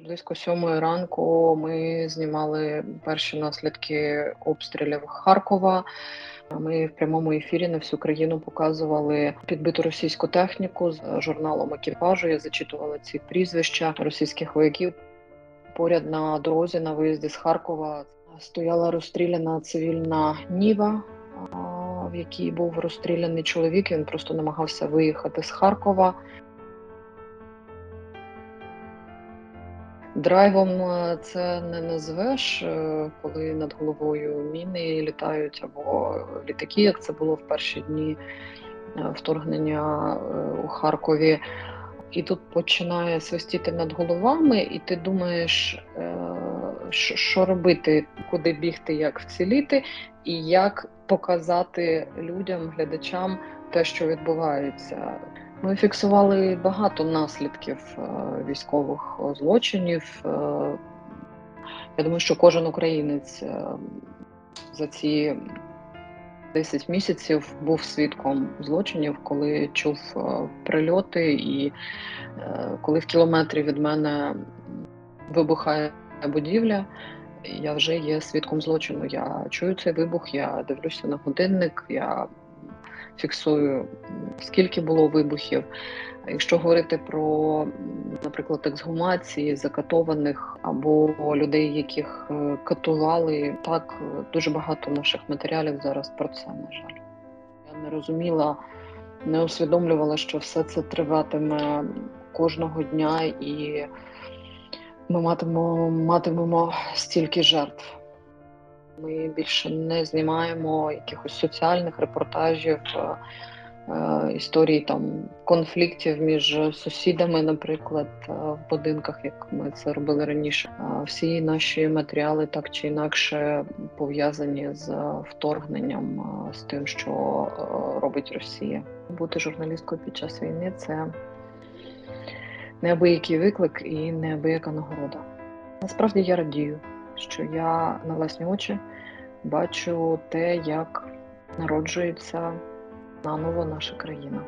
Близько сьомої ранку ми знімали перші наслідки обстрілів Харкова. Ми в прямому ефірі на всю країну показували підбиту російську техніку з журналом екіпажу. Я зачитувала ці прізвища російських вояків. Поряд на дорозі на виїзді з Харкова стояла розстріляна цивільна Ніва, в якій був розстріляний чоловік. Він просто намагався виїхати з Харкова. Драйвом е, це не назвеш, е, коли над головою міни літають або літаки, як це було в перші дні е, вторгнення у Харкові. І тут починає свистіти над головами, і ти думаєш, що робити, куди бігти, як вціліти, і як показати людям, глядачам те, що відбувається. Ми фіксували багато наслідків е, військових злочинів. Е, я думаю, що кожен українець е, за ці 10 місяців був свідком злочинів, коли чув прильоти, і коли в кілометрі від мене вибухає будівля. Я вже є свідком злочину. Я чую цей вибух, я дивлюся на годинник, я фіксую, скільки було вибухів. Якщо говорити про, наприклад, ексгумації закатованих або людей, яких е, катували, так дуже багато наших матеріалів зараз про це, на жаль. Я не розуміла, не усвідомлювала, що все це триватиме кожного дня, і ми матимемо, матимемо стільки жертв. Ми більше не знімаємо якихось соціальних репортажів, е, е, історій там конфліктів між сусідами, наприклад, е, в будинках, як ми це робили раніше. Всі наші матеріали так чи інакше пов'язані з вторгненням, з тим, що робить Росія. Бути журналісткою під час війни це неабиякий виклик і неабияка нагорода. Насправді я радію що я на власні очі бачу те, як народжується наново наша країна.